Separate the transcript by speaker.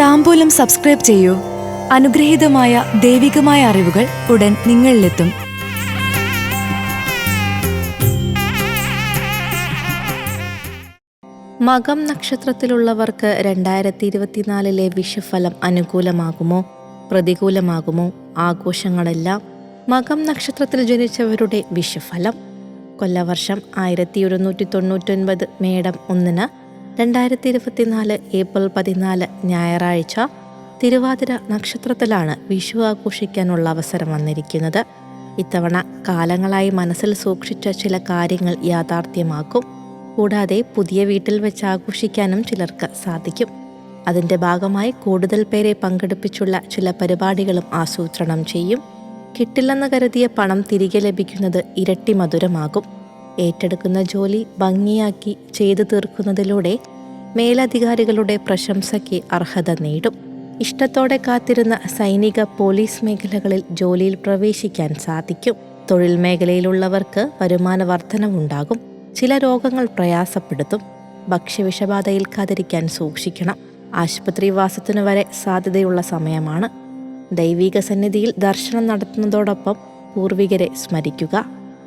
Speaker 1: താമ്പൂലം subscribe ചെയ്യൂ. അനുഗ്രഹീതമായ ദൈവികമായ അറിവുകൾ ഉടൻ നിങ്ങളിലെത്തും.
Speaker 2: മകം നക്ഷത്രത്തിലുള്ളവർക്ക് രണ്ടായിരത്തി ഇരുപത്തിനാലിലെ വിഷുഫലം അനുകൂലമാകുമോ? പ്രതികൂലമാകുമോ? ആഘോഷങ്ങളെല്ലാം മകം നക്ഷത്രത്തിൽ ജനിച്ചവരുടെ വിഷുഫലം. കൊല്ലവർഷം ആയിരത്തി ഒരുന്നൂറ്റി തൊണ്ണൂറ്റൊൻപത് മേടം ഒന്നിന് രണ്ടായിരത്തി ഇരുപത്തിനാല് ഏപ്രിൽ പതിനാല് ഞായറാഴ്ച തിരുവാതിര നക്ഷത്രത്തിലാണ് വിഷു ആഘോഷിക്കാനുള്ള അവസരം വന്നിരിക്കുന്നത്. ഇത്തവണ കാലങ്ങളായി മനസ്സിൽ സൂക്ഷിച്ച ചില കാര്യങ്ങൾ യാഥാർത്ഥ്യമാക്കും. കൂടാതെ പുതിയ വീട്ടിൽ വെച്ച് ആഘോഷിക്കാനും ചിലർക്ക് സാധിക്കും. അതിന്റെ ഭാഗമായി കൂടുതൽ പേരെ പങ്കെടുപ്പിച്ചുള്ള ചില പരിപാടികളും ആസൂത്രണം ചെയ്യും. കിട്ടില്ലെന്ന് കരുതിയ പണം തിരികെ ലഭിക്കുന്നത് ഇരട്ടി മധുരമാകും. ഏറ്റെടുക്കുന്ന ജോലി ഭംഗിയാക്കി ചെയ്തു തീർക്കുന്നതിലൂടെ മേലധികാരികളുടെ പ്രശംസയ്ക്ക് അർഹത നേടും. ഇഷ്ടത്തോടെ കാത്തിരുന്ന സൈനിക പോലീസ് മേഖലകളിൽ ജോലിയിൽ പ്രവേശിക്കാൻ സാധിക്കും. തൊഴിൽ മേഖലയിലുള്ളവർക്ക് വരുമാന വർധനവുണ്ടാകും ചില രോഗങ്ങൾ പ്രയാസപ്പെടുത്തും. ഭക്ഷ്യവിഷബാധയിൽ കാതിരിക്കാൻ സൂക്ഷിക്കണം. ആശുപത്രിവാസത്തിനു വരെ സാധ്യതയുള്ള സമയമാണ്. ദൈവിക സന്നിധിയിൽ ദർശനം നടത്തുന്നതോടൊപ്പം പൂർവികരെ സ്മരിക്കുക.